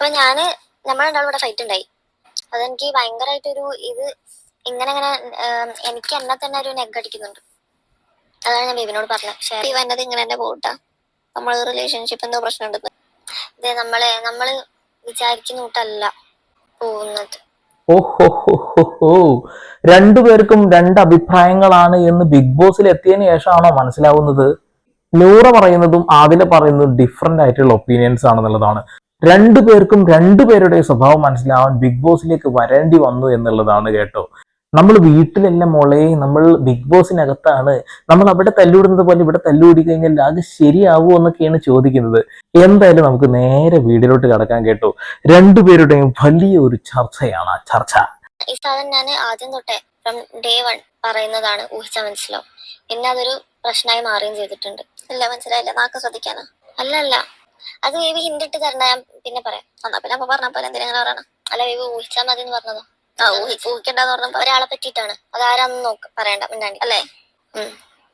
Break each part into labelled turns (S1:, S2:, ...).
S1: അപ്പൊ ഞാൻ നമ്മൾ രണ്ടാളും ഇവിടെ ഫൈറ്റ് ഉണ്ടായി. അതെനിക്ക് ഭയങ്കരമായിട്ടൊരു ഇത് ഇങ്ങനെ ഇങ്ങനെ എനിക്ക് എന്നെ തന്നെ ഒരു നെഗ് അടിക്കുന്നുണ്ട്. അതാണ് ഞാൻ ബേബിനോട് പറഞ്ഞത്. പക്ഷേ ഇവ എന്നത് ഇങ്ങനെ തന്നെ പോട്ടാ നമ്മൾ റിലേഷൻഷിപ്പ് എന്തോ പ്രശ്നമുണ്ടെന്ന്. ഇതേ നമ്മളെ നമ്മൾ വിചാരിക്കുന്ന കൂട്ടല്ല പോകുന്നത്
S2: രണ്ടുപേർക്കും രണ്ട് അഭിപ്രായങ്ങളാണ് എന്ന് ബിഗ് ബോസിൽ എത്തിയതിനു ശേഷമാണോ മനസ്സിലാവുന്നത്? നൂറ പറയുന്നതും ആദില പറയുന്നതും ഡിഫറെന്റ് ആയിട്ടുള്ള ഒപ്പീനിയൻസ് ആണെന്നുള്ളതാണ്. രണ്ടുപേർക്കും രണ്ടുപേരുടെ സ്വഭാവം മനസ്സിലാവാൻ ബിഗ് ബോസിലേക്ക് വരേണ്ടി വന്നു എന്നുള്ളതാണ് കേട്ടോ. നമ്മൾ വീട്ടിലല്ല മോളെ നമ്മൾ ബിഗ് ബോസിനകത്താണ് നമ്മൾ അവിടെ തല്ലുവിടുന്നത് പോലെ ഇവിടെ തല്ലൂടി കഴിഞ്ഞാൽ അത് ശരിയാവുമോ എന്നൊക്കെയാണ് ചോദിക്കുന്നത്. എന്തായാലും നമുക്ക് നേരെ വീടിലോട്ട് കടക്കാൻ കേട്ടോ. രണ്ടുപേരുടെയും വലിയ ഒരു ചർച്ചയാണ് ആ ചർച്ച.
S1: ഈ സാധനം ഞാൻ ആദ്യം തൊട്ടേ ഫ്രം ഡേ വൺ പറയുന്നതാണ് ഊഹിച്ച മനസ്സിലാവും. പിന്നെ അതൊരു പ്രശ്നമായി മാറുകയും ചെയ്തിട്ടുണ്ട്. ഇല്ല മനസ്സിലായില്ല. നാക്ക് ശ്രദ്ധിക്കാനാ? അല്ല അല്ല. അത് ബേബി ഹിന്റ് ഇട്ട് ഞാൻ പിന്നെ പറയാം. പിന്നെ അപ്പൊ പറഞ്ഞ പോലെ എന്തിനാ അങ്ങനെ പറയണം? അല്ല ബേബി ഊഹിച്ചാൽ മതി എന്ന് പറഞ്ഞതോ. ആ ഊഹി ഊഹിക്കണ്ടെന്ന് പറഞ്ഞപ്പോ ഒരാളെ പറ്റിയിട്ടാണ്. അതാരാന്ന് നോക്ക പറയണ്ട മിണ്ടാണ്ടി അല്ലേ?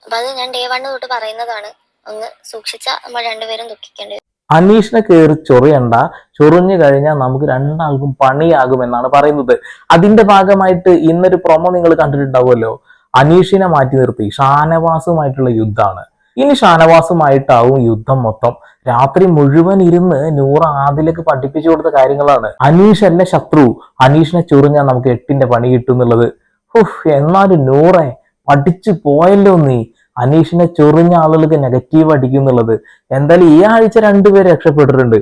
S1: അപ്പൊ അത് ഞാൻ ഡേ വണ് തൊട്ട് പറയുന്നതാണ്. ഒന്ന് സൂക്ഷിച്ച നമ്മൾ രണ്ടുപേരും ദുഃഖിക്കേണ്ടി വരും.
S2: അനീഷിനെ കയറി ചൊറിയണ്ട. ചൊറിഞ്ഞു കഴിഞ്ഞാൽ നമുക്ക് രണ്ടാൾക്കും പണിയാകും എന്നാണ് പറയുന്നത്. അതിന്റെ ഭാഗമായിട്ട് ഇന്നൊരു പ്രൊമോ നിങ്ങൾ കണ്ടിട്ടുണ്ടാവുമല്ലോ. അനീഷിനെ മാറ്റി നിർത്തി. ഷാനവാസുമായിട്ടുള്ള യുദ്ധമാണ്. ഇനി ഷാനവാസുമായിട്ടാവും യുദ്ധം മൊത്തം. രാത്രി മുഴുവൻ ഇരുന്ന് നൂറ ആദിലേക്ക് പഠിപ്പിച്ചു കൊടുത്ത കാര്യങ്ങളാണ്. അനീഷ് അല്ല ശത്രു? അനീഷിനെ ചൊറിഞ്ഞാൽ നമുക്ക് എട്ടിന്റെ പണി കിട്ടും എന്നുള്ളത്. ഹുഫ് എന്നാലും നൂറെ പഠിച്ചു പോയല്ലോ നീ. അനീഷിനെ ചൊറിഞ്ഞ ആളുകൾക്ക് നെഗറ്റീവ് അടിക്കും എന്നുള്ളത്. എന്തായാലും ഈ ആഴ്ച രണ്ടുപേര് രക്ഷപ്പെട്ടിട്ടുണ്ട്.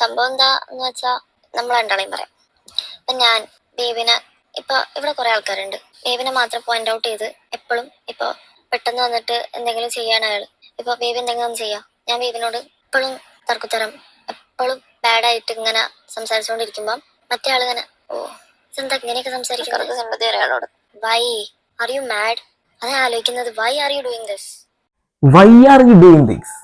S1: സംഭവം എന്താന്ന് വെച്ചാ നമ്മൾ രണ്ടാളെയും പറയാം. ഞാൻ ബേബിനെ ഇപ്പൊ ഇവിടെ കുറെ ആൾക്കാരുണ്ട്. ബേബിനെ മാത്രം പോയിന്റ് ഔട്ട് ചെയ്ത് എപ്പോഴും ഇപ്പൊ പെട്ടെന്ന് വന്നിട്ട് എന്തെങ്കിലും ചെയ്യാണ് അയാൾ ഇപ്പൊ ബേബി എന്തെങ്കിലും ഒന്ന് ചെയ്യാം. ഞാൻ ബേബിനോട് എപ്പോഴും തർക്കുത്തരം എപ്പോഴും ബാഡായിട്ട് ഇങ്ങനെ സംസാരിച്ചുകൊണ്ടിരിക്കുമ്പം മറ്റേ ആൾ ഇങ്ങനെ ഓ എന്താ ഇങ്ങനെയൊക്കെ സംസാരിക്കുന്നത്? വൈ ആർ യു മാഡ് അതാ ആലോചിക്കുന്നത്. Why are you doing this
S2: why are you doing this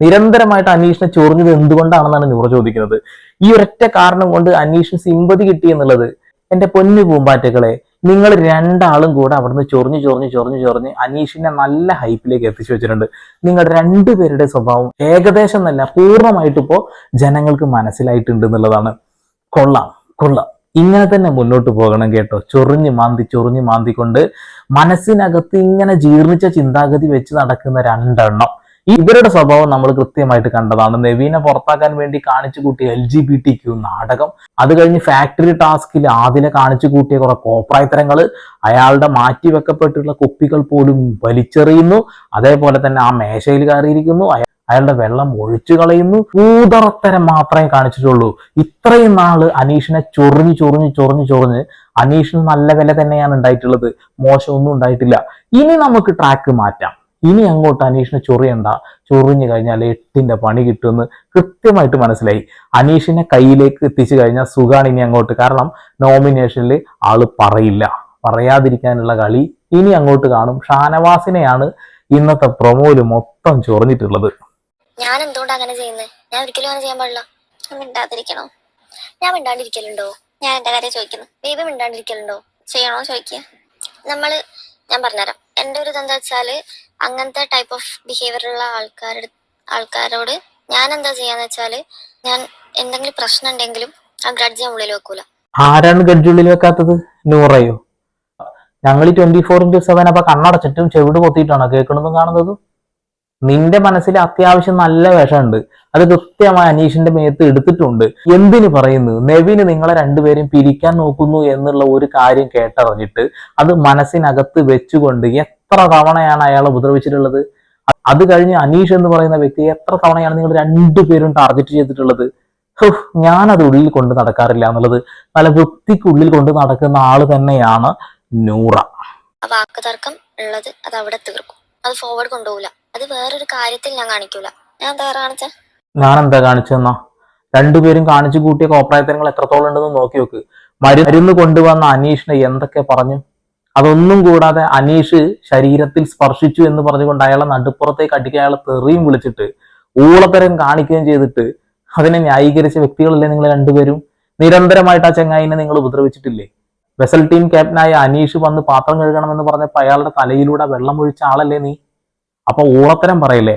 S2: നിരന്തരമായിട്ട് അന്വേഷണം ചൊറിഞ്ഞത് എന്തുകൊണ്ടാണെന്നാണ് നൂറ ചോദിക്കുന്നത്. ഈ ഒരൊറ്റ കാരണം കൊണ്ട് അന്വേഷണം സിമ്പതി കിട്ടി എന്നുള്ളത് എന്റെ പൊന്നു പൂമ്പാറ്റകളെ നിങ്ങൾ രണ്ടാളും കൂടെ അവിടുന്ന് ചൊറിഞ്ഞ് ചൊറിഞ്ഞ് ചൊറിഞ്ഞ് ചൊറിഞ്ഞ് അനീഷിനെ നല്ല ഹൈപ്പിലേക്ക് എത്തിച്ചു വെച്ചിട്ടുണ്ട്. നിങ്ങളുടെ രണ്ടുപേരുടെ സ്വഭാവം ഏകദേശം തന്നെ പൂർണമായിട്ട് ഇപ്പോൾ ജനങ്ങൾക്ക് മനസ്സിലായിട്ടുണ്ട് എന്നുള്ളതാണ്. കൊള്ളാം കൊള്ളാം. ഇങ്ങനെ തന്നെ മുന്നോട്ട് പോകണം കേട്ടോ. ചൊറിഞ്ഞ് മാന്തി ചൊറിഞ്ഞ് മാന്തിക്കൊണ്ട് മനസ്സിനകത്ത് ഇങ്ങനെ ജീർണിച്ച ചിന്താഗതി വെച്ച് നടക്കുന്ന രണ്ടെണ്ണം. ഇവരുടെ സ്വഭാവം നമ്മൾ കൃത്യമായിട്ട് കണ്ടതാണ്. നവീനെ പുറത്താക്കാൻ വേണ്ടി കാണിച്ചു കൂട്ടിയ L G B T Q നാടകം. അത് കഴിഞ്ഞ് ഫാക്ടറി ടാസ്കിൽ ആദിലെ കാണിച്ചു കൂട്ടിയ കുറെ കോപ്രായത്തരങ്ങൾ അയാളുടെ മാറ്റി വെക്കപ്പെട്ടിട്ടുള്ള കുപ്പികൾ പോലും വലിച്ചെറിയുന്നു. അതേപോലെ തന്നെ ആ മേശയിൽ കയറിയിരിക്കുന്നു. അയാളുടെ വെള്ളം ഒഴിച്ചു കളയുന്നു. ഊതറത്തരം മാത്രമേ കാണിച്ചിട്ടുള്ളൂ. ഇത്രയും നാൾ അനീഷിനെ ചൊറിഞ്ഞ് ചൊറിഞ്ഞ് ചൊറിഞ്ഞ് ചൊറിഞ്ഞ് അനീഷിന് നല്ല വില തന്നെയാണ് ഉണ്ടായിട്ടുള്ളത്. മോശമൊന്നും ഉണ്ടായിട്ടില്ല. ഇനി നമുക്ക് ട്രാക്ക് മാറ്റാം. ഇനി അങ്ങോട്ട് അനീഷിനെ ചൊറിയണ്ട. ചൊറിഞ്ഞു കഴിഞ്ഞാൽ എട്ടിന്റെ പണി കിട്ടുമെന്ന് കൃത്യമായിട്ട് മനസ്സിലായി. അനീഷിനെ കയ്യിലേക്ക് എത്തിച്ചു കഴിഞ്ഞാൽ സുഖാണ് ഇനി അങ്ങോട്ട്. കാരണം നോമിനേഷനിൽ ആൾ പറയില്ല. പറയാതിരിക്കാനുള്ള കളി ഇനി അങ്ങോട്ട് കാണും. ഷാനവാസിനെയാണ് ഇന്നത്തെ പ്രൊമോയിൽ മൊത്തം ചൊറിഞ്ഞിട്ടുള്ളത്.
S1: ഞാൻ എന്തുകൊണ്ട് അങ്ങനെ ചെയ്യുന്നത് ഞാൻ ഒരിക്കലും അങ്ങനെ ചെയ്യാൻ പാടില്ല. മിണ്ടാതിരിക്കണോ? ഞാൻ മിണ്ടാണ്ടിരിക്കലുണ്ടോ? ഞാൻ എന്റെ കാര്യം ചോദിക്കുന്നു. ബേബി മിണ്ടാണ്ടിരിക്കലുണ്ടോ? ചെയ്യണോ? ചോദിക്കുക നമ്മൾ ഞാൻ പറഞ്ഞുതരാം. എന്റെ ഒരു ഇതെന്താ വെച്ചാൽ അങ്ങനത്തെ ടൈപ്പ് ഓഫ് ബിഹേവിയർ ഉള്ള ആൾക്കാരുടെ ആൾക്കാരോട് ഞാൻ എന്താ ചെയ്യാന്ന് വെച്ചാൽ ഞാൻ എന്തെങ്കിലും പ്രശ്നം ഉണ്ടെങ്കിലും ആ ഗ്രഡ്ജ് ഞാൻ ഉള്ളിൽ വെക്കൂല.
S2: ആരാണ് ഗഡ്ജുള്ളിൽ വെക്കാത്തത്? നൂറയോ? ഞങ്ങൾ ട്വന്റി ഫോർ ഇന്റു സെവൻ അപ്പൊ കണ്ണടച്ചിട്ടും ചെവിട് പൊത്തിയിട്ടാണോ കേൾക്കുന്നതും കാണുന്നതും? നിന്റെ മനസ്സിൽ അത്യാവശ്യം നല്ല വിഷമുണ്ട്. അത് കൃത്യമായി അനീഷിന്റെ മേത്ത് എടുത്തിട്ടുണ്ട്. എന്തിന് പറയുന്നു? നെവിന് നിങ്ങളെ രണ്ടുപേരും പിരിക്കാൻ നോക്കുന്നു എന്നുള്ള ഒരു കാര്യം കേട്ടറിഞ്ഞിട്ട് അത് മനസ്സിനകത്ത് വെച്ചുകൊണ്ട് എത്ര തവണയാണ് അയാളെ ഉപദ്രവിച്ചിട്ടുള്ളത്? അത് കഴിഞ്ഞ് അനീഷ് എന്ന് പറയുന്ന വ്യക്തി എത്ര തവണയാണ് നിങ്ങൾ രണ്ടുപേരും ടാർഗറ്റ് ചെയ്തിട്ടുള്ളത്? ഞാനത് ഉള്ളിൽ കൊണ്ട് നടക്കാറില്ല എന്നുള്ളത് നല്ല വൃത്തിക്കുള്ളിൽ കൊണ്ട് നടക്കുന്ന ആൾ തന്നെയാണ് നൂറ.
S1: വാക്കുതർക്കം വാക്ക് തർക്കം ഉള്ളത് അത് അവിടെ തീർക്കും. അത് ഫോർവേഡ് കൊണ്ടുപോകില്ല അത് വേറൊരു കാര്യത്തിൽ ഞാൻ കാണിക്കൂല. ഞാൻ എന്താ കാണിച്ച?
S2: ഞാൻ എന്താ കാണിച്ചെന്നാ രണ്ടുപേരും കാണിച്ചു കൂട്ടിയ കോപ്രായത്തരങ്ങൾ എത്രത്തോളം ഉണ്ടെന്ന് നോക്കി നോക്ക്. മരുന്ന് കൊണ്ടുവന്ന അനീഷിനെ എന്തൊക്കെ പറഞ്ഞു? അതൊന്നും കൂടാതെ അനീഷ് ശരീരത്തിൽ സ്പർശിച്ചു എന്ന് പറഞ്ഞുകൊണ്ട് അയാളെ നടുപ്പുറത്തേക്ക് അടിക്കാൻ അയാളെ തെറിയും വിളിച്ചിട്ട് ഊളത്തരം കാണിക്കുകയും ചെയ്തിട്ട് അതിനെ ന്യായീകരിച്ച വ്യക്തികളല്ലേ നിങ്ങൾ രണ്ടുപേരും? നിരന്തരമായിട്ട് ആ ചെങ്ങായിനെ നിങ്ങൾ ഉപദ്രവിച്ചിട്ടില്ലേ? വെസൽ ടീം ക്യാപ്റ്റനായ അനീഷ് വന്ന് പാത്രം കഴുകണമെന്ന് പറഞ്ഞപ്പോൾ അയാളുടെ തലയിലൂടെ വെള്ളം ഒഴിച്ച ആളല്ലേ നീ? അപ്പൊ ഊളത്തരം പറയല്ലേ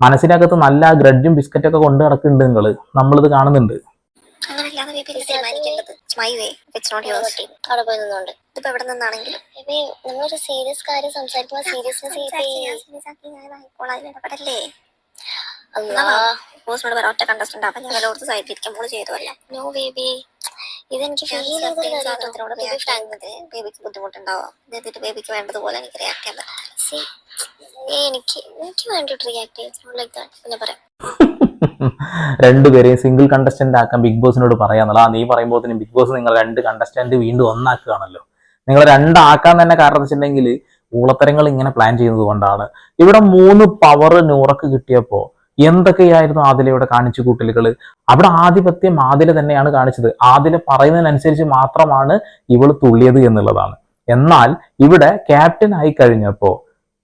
S2: മനസ്സിനകത്ത് നല്ല ഗ്രഡ്ജും ബിസ്ക്കറ്റൊക്കെ കൊണ്ട് നടക്കുന്നുണ്ട് നിങ്ങൾ നമ്മളിത് കാണുന്നുണ്ട്.
S3: My way it's not your
S1: team അവിടെ പോയി നിന്നുണ്ട്.
S3: ഇതിപ്പോ എവിടെ നിന്നാണെങ്കിലും.
S1: ബേബി നമ്മളൊരു സീരിയസ് കാര്യം സംസാരിക്കുമ്പോൾ സീരിയസ്നെസ്
S3: ഇടപെടല്ലേ? ബോസിനോട് പറയാം ഒറ്റ കണ്ടസ്റ്റന്റ് അപ്പൊ ഞാൻ എല്ലായിടത്തും സൈഡ് ഇരിക്കാൻ മോൾ ചെയ്തല്ല
S1: നോ ബേബി ഇതെനിക്ക് ഫീൽ ചെയ്തൊരു കാര്യമായിട്ടോ ബേബി ഫ്രാങ്ക്
S3: ബേബിക്ക് ബുദ്ധിമുട്ടുണ്ടാവും. എന്നിട്ട് ബേബിക്ക് വേണ്ടതുപോലെ എനിക്ക് റിയാക്ട് ചെയ്യാൻ
S1: എനിക്ക് എനിക്ക് വേണ്ടിയിട്ട് റിയാക്ട് ചെയ്യാൻ ലൈക്ക് ദാറ്റ് പിന്നെ പറയാം.
S2: രണ്ടുപേരെയും സിംഗിൾ കണ്ടസ്റ്റന്റ് ആക്കാൻ ബിഗ് ബോസിനോട് പറയാന്നല്ല നീ പറയുമ്പോൾ തന്നെ ബിഗ് ബോസ് നിങ്ങൾ രണ്ട് കണ്ടസ്റ്റന്റ് വീണ്ടും ഒന്നാക്കുകയാണല്ലോ. നിങ്ങൾ രണ്ടാക്കാൻ തന്നെ കാരണം വെച്ചിട്ടുണ്ടെങ്കിൽ ഊളത്തരങ്ങൾ ഇങ്ങനെ പ്ലാൻ ചെയ്യുന്നത് കൊണ്ടാണ്. ഇവിടെ മൂന്ന് പവർ നൂറക്ക് കിട്ടിയപ്പോ എന്തൊക്കെയായിരുന്നു ആദിലയുടെ കാണിച്ചു കൂട്ടലുകൾ? അവിടെ ആധിപത്യം ആദില തന്നെയാണ് കാണിച്ചത്. ആദില പറയുന്നതിനനുസരിച്ച് മാത്രമാണ് ഇവൾ തുള്ളിയത് എന്നുള്ളതാണ്. എന്നാൽ ഇവിടെ ക്യാപ്റ്റൻ ആയി കഴിഞ്ഞപ്പോ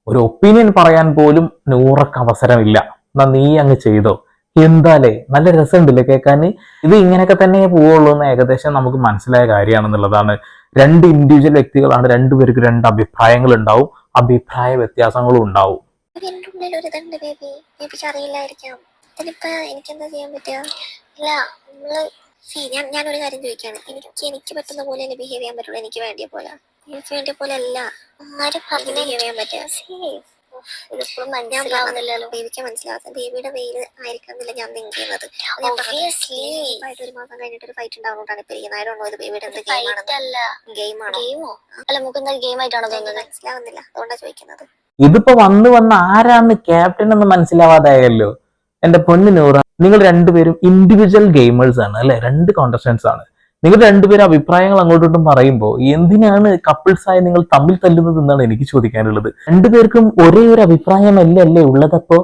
S2: ഒരു ഒപ്പീനിയൻ പറയാൻ പോലും നൂറക്ക് അവസരമില്ല എന്നാ നീ അങ്ങ് ചെയ്തോ? എന്താലേ? നല്ല രസമുണ്ടല്ലേ കേൾക്കാൻ ഇത് ഇങ്ങനെയൊക്കെ തന്നെ പോവുള്ളൂ എന്ന് ഏകദേശം നമുക്ക് മനസ്സിലായ കാര്യമാണെന്നുള്ളതാണ്. രണ്ട് ഇൻഡിവിജ്വൽ വ്യക്തികളാണ് രണ്ടുപേർക്ക് രണ്ട് അഭിപ്രായങ്ങൾ ഉണ്ടാവും അഭിപ്രായ വ്യത്യാസങ്ങളും ഉണ്ടാവും.
S3: ഞാനൊരു അറിയില്ലായിരിക്കാം ഇതിനിപ്പോ ചെയ്യാൻ പറ്റുക?
S1: നമ്മൾ
S3: സി ഞാൻ ഒരു കാര്യം ചോദിക്കാണ്. എനിക്ക് എനിക്ക് പറ്റുന്ന പോലെ ബിഹേവ് ചെയ്യാൻ പറ്റുള്ളൂ? എനിക്ക് വേണ്ടിയ പോലെ എനിക്ക് വേണ്ടിയ പോലെ അല്ല
S1: ആരും പറഞ്ഞു
S3: ബിഹേവ് ചെയ്യാൻ പറ്റുക.
S1: ഇതിപ്പോഴും മനസ്സിലാവുന്നില്ലല്ലോ
S3: ബേബിക്ക് മനസ്സിലാവാത്ത ബേബിയുടെ വെയിൽ ആയിരിക്കുന്നില്ല ഞാൻ തിങ്ക് ചെയ്യുന്നത്. അത് ഞാൻ ആയിട്ട് ഒരു മാസം കഴിഞ്ഞിട്ട് ഒരു ഫൈറ്റ് ഉണ്ടാവുന്നതാണ് ഇപ്പൊ ഇരിക്കുന്നത്. I don't know ഇത് ബേബിയുടെ എന്ത്
S1: ഫൈറ്റ് അല്ല.
S3: ഗെയിമാണോ
S1: ഗെയിമോ അല്ല നമുക്ക് എന്താ ഗെയിം ആയിട്ടാണോ തോന്നുന്നത്?
S3: മനസ്സിലാവുന്നില്ല. അതുകൊണ്ടാണ് ചോദിക്കുന്നത്.
S2: ഇതിപ്പോ വന്ന് വന്ന് ആരാന്ന് ക്യാപ്റ്റൻ എന്ന് മനസ്സിലാവാതായല്ലോ. എന്റെ പൊന്നു നൂറ. നിങ്ങൾ രണ്ടുപേരും ഇൻഡിവിജ്വൽ ഗെയിമേഴ്സ് ആണ് അല്ലെ? രണ്ട് കോണ്ടസ്റ്റൻസ് ആണ്. നിങ്ങൾ രണ്ടുപേരും അഭിപ്രായങ്ങൾ അങ്ങോട്ടും പറയുമ്പോൾ എന്തിനാണ് കപ്പിൾസായി നിങ്ങൾ തമ്മിൽ തല്ലുന്നത് എന്നാണ് എനിക്ക് ചോദിക്കാനുള്ളത്. രണ്ടുപേർക്കും ഒരേ ഒരു അഭിപ്രായമല്ലേ അല്ലേ ഉള്ളതപ്പോ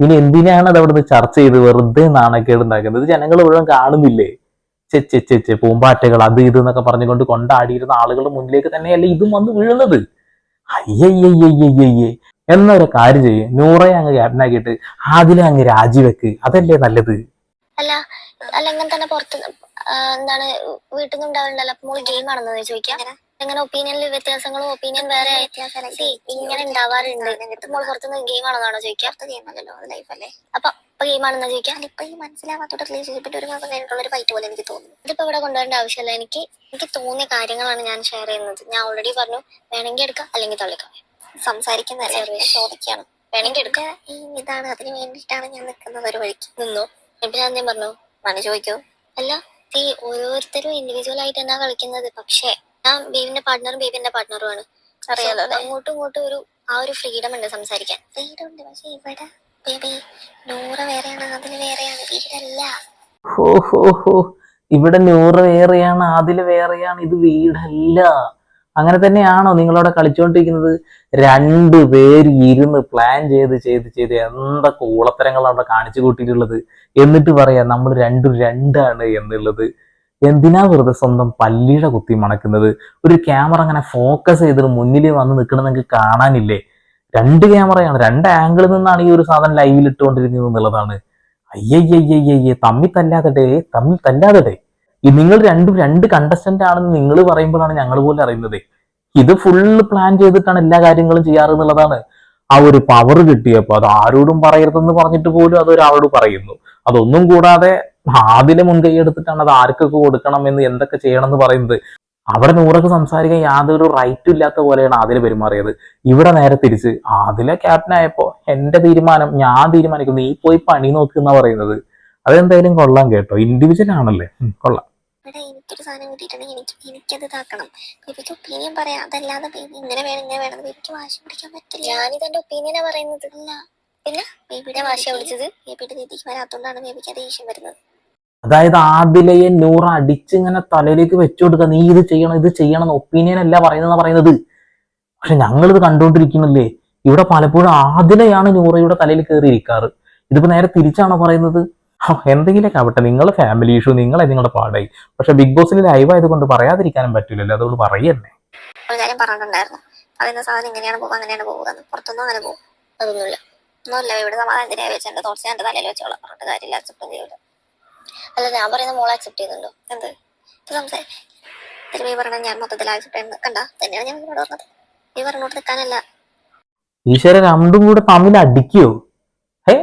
S2: ഇനി എന്തിനാണ് അത് അവിടുന്ന് ചർച്ച ചെയ്ത് വെറുതെ നാണക്കേട് ഉണ്ടാക്കുന്നത്? ജനങ്ങൾ മുഴുവൻ കാണുന്നില്ലേ? ചെ ചെ ചെ ചെ പൂമ്പാറ്റകൾ അത് ഇത് എന്നൊക്കെ പറഞ്ഞുകൊണ്ട് കൊണ്ടാടിയിരുന്ന ആളുകളുടെ മുന്നിലേക്ക് തന്നെയല്ലേ ഇതും വന്ന് വീഴുന്നത്? അയ്യയ്യയ്യയ്യയ്യേ എന്നൊരു കാര്യം ചെയ്യേ. നൂറെ അങ്ങ് ക്യാപ്റ്റനാക്കിയിട്ട് ആദിലെ അങ്ങ് രാജിവെക്ക്. അതല്ലേ നല്ലത്?
S1: അല്ല അല്ല അങ്ങനെ തന്നെ പുറത്ത് എന്താണ് വീട്ടിൽ നിന്ന് ഉണ്ടാവുന്നുണ്ടല്ലോ അപ്പൊ മോൾ ഗെയിം ആണെന്ന് ചോദിക്കാം. എങ്ങനെ? ഒപ്പീനിയനിൽ വ്യത്യാസങ്ങളും ഒപ്പീനിയൻ വേറെ ഇങ്ങനെ ഉണ്ടാവാറുണ്ട്. മോൾ പുറത്തുനിന്ന് ഗെയിം ആണെന്നാണോ ചോദിക്കാം അപ്പൊ ഇപ്പൊ ഗെയിം ആണെന്ന് ചോദിക്കാം.
S3: ഇപ്പൊ ഈ മനസ്സിലാവാത്ത റിലേഷൻഷിപ്പിന്റെ ഒരു മാസം കഴിഞ്ഞിട്ടുള്ള ഒരു ഫൈറ്റ് പോലെ എനിക്ക് തോന്നുന്നു.
S1: ഇതിപ്പോ ഇവിടെ കൊണ്ടുവരേണ്ട ആവശ്യമില്ല. എനിക്ക് എനിക്ക് തോന്നിയ കാര്യങ്ങളാണ് ഞാൻ ഷെയർ ചെയ്യുന്നത്. ഞാൻ ഓൾറെഡി പറഞ്ഞു വേണമെങ്കിൽ എടുക്കാം അല്ലെങ്കിൽ തള്ളിക്കാം
S3: സംസാരിക്കുന്നതല്ല? ചോദിക്കുകയാണ്
S1: വേണമെങ്കിൽ എടുക്കാം.
S3: ഈ ഇതാണ് അതിന് വേണ്ടിയിട്ടാണ് ഞാൻ നിൽക്കുന്നത് ഒരു വഴിക്ക്.
S1: നിന്നു? എന്തിനാ ഞാൻ പറഞ്ഞു.
S3: മണി ചോദിക്കൂ.
S1: അല്ല ഈ ഓരോരുത്തരും ഇൻഡിവിജ്വൽ ആയിട്ട് തന്നെ കളിക്കുന്നത്? പക്ഷേ ഞാൻ ബേബിന്റെ പാർട്ട്ണറും ബേബിന്റെ പാർട്ട്ണറുമാണ്
S3: അറിയാലോ അല്ലേ?
S1: അങ്ങോട്ടും ഇങ്ങോട്ടും ഒരു ആ ഒരു ഫ്രീഡം ഉണ്ട് സംസാരിക്കാൻ.
S3: ഫ്രീഡം ഉണ്ട് പക്ഷെ ഇവിടെ ബേബി നൂറ് വേറെയാണ് അതിന് വേറെയാണ് വീടല്ല.
S2: ഹോ ഹോ ഹോ. ഇവിടെ നൂറ് വേറെയാണ് അതിൽ വേറെയാണ് ഇത് വീടല്ല. അങ്ങനെ തന്നെയാണോ നിങ്ങളവിടെ കളിച്ചുകൊണ്ടിരിക്കുന്നത് രണ്ടു പേര് ഇരുന്ന് പ്ലാൻ ചെയ്ത് ചെയ്ത് ചെയ്ത് എന്തൊക്കെ ഊളത്തരങ്ങളാണ് അവിടെ കാണിച്ചു കൂട്ടിയിട്ടുള്ളത്. എന്നിട്ട് പറയാം നമ്മൾ രണ്ടും രണ്ടാണ് എന്നുള്ളത്. എന്തിനാ വെറുതെ സ്വന്തം പല്ലിയുടെ കുത്തി മണക്കുന്നത്? ഒരു ക്യാമറ അങ്ങനെ ഫോക്കസ് ചെയ്തിട്ട് മുന്നിൽ വന്ന് നിൽക്കണം നിങ്ങൾക്ക് കാണാനില്ലേ? രണ്ട് ക്യാമറയാണ് രണ്ട് ആംഗിളിൽ നിന്നാണ് ഈ ഒരു സാധനം ലൈവിൽ ഇട്ടുകൊണ്ടിരിക്കുന്നത് എന്നുള്ളതാണ്. അയ്യയ്യയ്യയ്യേ തമ്മിൽ തല്ലാതട്ടെ തമ്മിൽ തല്ലാതട്ടെ ഈ നിങ്ങൾ രണ്ടും രണ്ട് കണ്ടസ്റ്റന്റ് ആണെന്ന് നിങ്ങൾ പറയുമ്പോഴാണ് ഞങ്ങൾ പോലും അറിയുന്നത്. ഇത് ഫുള്ള് പ്ലാൻ ചെയ്തിട്ടാണ് എല്ലാ കാര്യങ്ങളും ചെയ്യാറ് എന്നുള്ളതാണ് ആ ഒരു പവർ കിട്ടിയപ്പോൾ അത് ആരോടും പറയരുതെന്ന് പറഞ്ഞിട്ട് പോലും അത് ഒരാളോട് പറയുന്നു. അതൊന്നും കൂടാതെ ആദ്യം മുൻകൈ എടുത്തിട്ടാണ് അത് ആർക്കൊക്കെ കൊടുക്കണം എന്ന് എന്തൊക്കെ ചെയ്യണം എന്ന് പറയുന്നത്. അവിടെ നൂറൊക്കെ സംസാരിക്കാൻ യാതൊരു റൈറ്റും ഇല്ലാത്ത പോലെയാണ് ആദ്യം പെരുമാറിയത്. ഇവിടെ നേരെ തിരിച്ച് ക്യാപ്റ്റൻ ആയപ്പോ എന്റെ തീരുമാനം ഞാൻ തീരുമാനിക്കുന്നു. നീ പോയി പണി നോക്കുന്ന പറയുന്നത്. അതെന്തായാലും കൊള്ളാം കേട്ടോ. ഇൻഡിവിജ്വൽ ആണല്ലേ? കൊള്ളാം.
S3: ഇവിടെ എനിക്കൊരു സാധനം കിട്ടിയിട്ടുണ്ടെങ്കിൽ എനിക്ക് എനിക്കത് ഇതാക്കണം. ബേബിക്ക് ഒപ്പീനിയൻ പറയാം. അതല്ലാതെ ബേബി ഇങ്ങനെ വേണം ഇങ്ങനെ വേണം ബേബിക്ക് വാശി പിടിക്കാൻ പറ്റില്ല.
S1: ഞാനിത് എന്റെ ഒപ്പീനിയനാ പറയുന്നത്.
S3: ഇല്ല.
S1: പിന്നെ?
S3: ബേബിയുടെ
S1: വാശി പിടിച്ചത്?
S3: ബേബിയുടെ രീതിക്ക് വരാത്തോണ്ടാണ് ബേബിക്ക് അത് ദേഷ്യം വരുന്നത്.
S2: അതായത് ആദിലയെ നൂറ അടിച്ചിങ്ങനെ തലയിലേക്ക് വെച്ചു കൊടുക്കുക. നീ ഇത് ചെയ്യണം ഇത് ചെയ്യണം എന്ന് ഒപ്പീനിയൻ അല്ല പറയുന്നതെന്നാ പറയുന്നത്. പക്ഷെ ഞങ്ങളിത് കണ്ടുകൊണ്ടിരിക്കുന്നില്ലേ? ഇവിടെ പലപ്പോഴും ആദിലയാണ് നൂറയുടെ തലയിൽ കയറി ഇരിക്കാറ് ഇതിപ്പോ നേരെ തിരിച്ചാണോ പറയുന്നത്? എന്തെങ്കിലുമൊക്കെ ആവട്ടെ. നിങ്ങൾ ഫാമിലി ഇഷ്യൂ നിങ്ങളെ നിങ്ങളുടെ പാടായി. പക്ഷെ ബിഗ് ബോസിൽ ലൈവ് ആയതുകൊണ്ട് പറയാതിരിക്കാനും പറ്റില്ലല്ലോ അതുകൊണ്ട് പറയന്നെ
S3: ഒരു കാര്യം പറഞ്ഞിട്ടുണ്ടായിരുന്നു. പറയുന്ന സാധനം ഇങ്ങനെയാണ് പോകുക അങ്ങനെയാണ് പോകുക പുറത്തൊന്നും അങ്ങനെ പോകും.
S1: അതൊന്നുമില്ല.
S3: ഒന്നുമില്ല. ഇവിടെ എന്റെ തലയിൽ വെച്ചോളാം. പറഞ്ഞിട്ട് കാര്യമില്ല. അക്സെപ്റ്റ് ചെയ്യൂല.
S1: അല്ല ഞാൻ പറയുന്ന മോളെ അക്സെപ്റ്റ് ചെയ്യുന്നുണ്ടോ?
S3: എന്ത്? സംസാരം പറഞ്ഞത് ഞാൻ മൊത്തത്തിൽ അക്സെപ്റ്റ് ചെയ്യുന്നത് കണ്ട? തന്നെയാണ് ഞാൻ ഇവിടെ പറഞ്ഞത്. ഈ പറഞ്ഞോട്ട് നിൽക്കാനല്ല
S2: ഈശ്വര രണ്ടും കൂടെ തമ്മിൽ അടിക്കോ? ഏ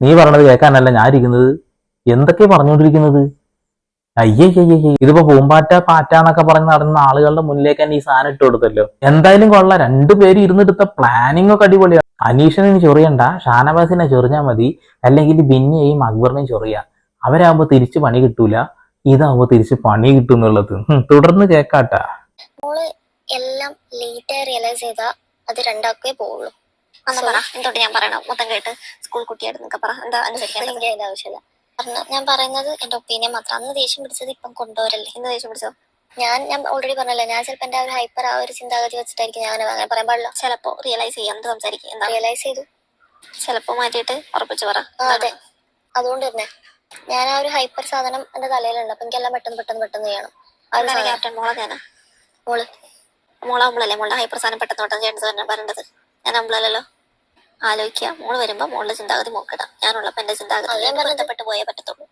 S2: നീ പറഞ്ഞത് കേൾക്കാനല്ല ഞാൻ ഇരിക്കുന്നത് എന്തൊക്കെ പറഞ്ഞുകൊണ്ടിരിക്കുന്നത്? അയ്യേ ഇതിപ്പോ പൂമ്പാറ്റ പാറ്റ എന്നൊക്കെ പറഞ്ഞ് നടന്ന ആളുകളുടെ മുന്നിലേക്ക് തന്നെ ഈ സാധനം ഇട്ട് കൊടുത്തല്ലോ. എന്തായാലും കൊള്ളാം. രണ്ടുപേരും ഇരുന്നെടുത്ത പ്ലാനിങ് ഒക്കെ അടിപൊളിയാണ് അനീഷിനെ ചൊറിയണ്ട. ഷാനവാസിനെ ചൊറിഞ്ഞാൽ മതി. അല്ലെങ്കിൽ ബിന്നിയെയും അക്ബറിനെയും ചൊറിയാ. അവരാകുമ്പോ തിരിച്ച് പണി കിട്ടൂല. ഇതാകുമ്പോ തിരിച്ച് പണി കിട്ടും എന്നുള്ളത്. തുടർന്ന് കേക്കാട്ടാ
S1: എല്ലാം ലേറ്റായി റിയലൈസ് ചെയ്താൽ അത് രണ്ടാക്കേ പോവുള്ളൂ.
S3: അന്ന് പറ. എന്തൊട്ട് ഞാൻ പറയണം. മൊത്തം കേട്ട് സ്കൂൾ കുട്ടിയായിരുന്നൊക്കെ പറ. എന്താ അനുസരിക്കാൻ
S1: എനിക്ക് അതിന്റെ ആവശ്യമില്ല. ഞാൻ പറയുന്നത് എന്റെ ഒപ്പീനിയൻ മാത്രം. അന്ന് ദേഷ്യം പിടിച്ചത് ഇപ്പം കൊണ്ടുവരല്ലേ
S3: ഇന്ന് ദേഷ്യം പിടിച്ചോ?
S1: ഞാൻ ഞാൻ ഓൾറെഡി പറഞ്ഞല്ലോ. ഞാൻ ചിലപ്പോൾ എന്റെ ആ ഒരു ഹൈപ്പർ ആ ഒരു ചിന്താഗതി വെച്ചിട്ടായിരിക്കും ഞാൻ അങ്ങനെ പറയാൻ പാടില്ല.
S3: ചിലപ്പോ റിയലൈസ് ചെയ്യാം. എന്ത് സംസാരിക്കും? എന്താ?
S1: റിയലൈസ് ചെയ്തു.
S3: ചിലപ്പോ മാറ്റിയിട്ട് ഉറപ്പിച്ചു പറ.
S1: അതെ. അതുകൊണ്ട് തന്നെ ഞാൻ ആ ഒരു ഹൈപ്പർ സാധനം എന്റെ തലയിലുണ്ട്. അപ്പൊ എനിക്കെല്ലാം പെട്ടെന്ന് പെട്ടെന്ന് പെട്ടെന്ന് ചെയ്യണം.
S3: ക്യാപ്റ്റൻ? മോളെ ഞാനാ
S1: മോൾ.
S3: മോളെ നമ്മളല്ലേ മോളുടെ ഹൈപ്പർ സാധനം പെട്ടെന്ന് പെട്ടെന്ന് ചെയ്യേണ്ടത് ഞാൻ നമ്മളല്ലല്ലോ ആലോചിക്കുക മോൾ വരുമ്പോ മോളുടെ ചിന്താഗതി നോക്കിടാം. ഞാനുള്ളപ്പോ എന്റെ ചിന്താഗതി. ബന്ധപ്പെട്ട് പോയേ പറ്റത്തുള്ളൂ.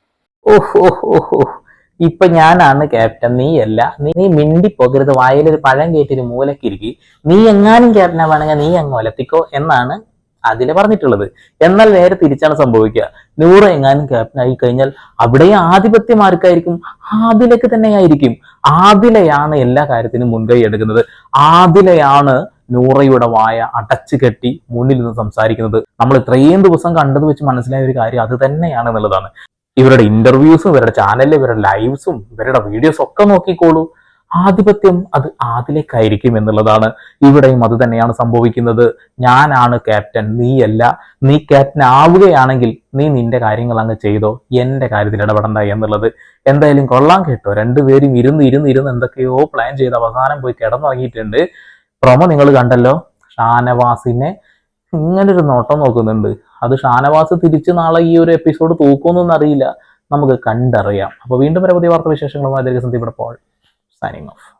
S2: ഓഹ് ഓഹ് ഓഹ് ഓഹ്. ഇപ്പൊ ഞാനാണ് ക്യാപ്റ്റൻ. നീയല്ല. നീ നീ മിണ്ടി പോകരുത് വായിലൊരു പഴം കയറ്റിയൊരു മൂലക്കിരിക്കി നീ എങ്ങാനും ക്യാപ്റ്റൻ വേണമെങ്കിൽ നീ അങ്ങ് ഒലത്തിക്കോ എന്നാണ് അതിൽ പറഞ്ഞിട്ടുള്ളത്. എന്നാൽ നേരെ തിരിച്ചാണ് സംഭവിക്കുക. നൂറ് എങ്ങാനും ക്യാപ്റ്റൻ ആയി കഴിഞ്ഞാൽ അവിടെ ആധിപത്യം ആർക്കായിരിക്കും? ആദിലേക്ക് തന്നെയായിരിക്കും. ആദിലയാണ് എല്ലാ കാര്യത്തിനും മുൻകൈ എടുക്കുന്നത്. ആദിലയാണ് നൂറയുടെ വായ അടച്ചു കെട്ടി മുന്നിൽ നിന്ന് സംസാരിക്കുന്നത്. നമ്മൾ ഇത്രയും ദിവസം കണ്ടത് വെച്ച് മനസ്സിലായ ഒരു കാര്യം അത് തന്നെയാണ് എന്നുള്ളതാണ്. ഇവരുടെ ഇന്റർവ്യൂസും ഇവരുടെ ചാനലിൽ ഇവരുടെ ലൈവ്സും ഇവരുടെ വീഡിയോസ് ഒക്കെ നോക്കിക്കോളൂ. ആധിപത്യം അത് ആദിലേക്കായിരിക്കും എന്നുള്ളതാണ്. ഇവിടെയും അത് തന്നെയാണ് സംഭവിക്കുന്നത്. ഞാനാണ് ക്യാപ്റ്റൻ നീയല്ല. നീ ക്യാപ്റ്റൻ ആവുകയാണെങ്കിൽ നീ നിന്റെ കാര്യങ്ങൾ അങ്ങ് ചെയ്തോ. എന്റെ കാര്യത്തിൽ ഇടപെടണ്ട എന്നുള്ളത്. എന്തായാലും കൊള്ളാം കേട്ടോ. രണ്ടുപേരും ഇരുന്ന് ഇരുന്ന് ഇരുന്ന് എന്തൊക്കെയോ പ്ലാൻ ചെയ്ത് അവസാനം പോയി കിടന്നുറങ്ങിയിട്ടുണ്ട്. പ്രൊമോ നിങ്ങൾ കണ്ടല്ലോ? ഷാനവാസിനെ ഇങ്ങനൊരു നോട്ടം നോക്കുന്നുണ്ട്. അത് ഷാനവാസ് തിരിച്ച് നാളെ ഈ ഒരു എപ്പിസോഡ് തൂക്കുമെന്നൊന്നും അറിയില്ല. നമുക്ക് കണ്ടറിയാം. അപ്പോൾ വീണ്ടും വരെ പുതിയ വാർത്താ വിശേഷങ്ങളുമായി ഇവിടെ പോൾ സൈനിങ് ഓഫ്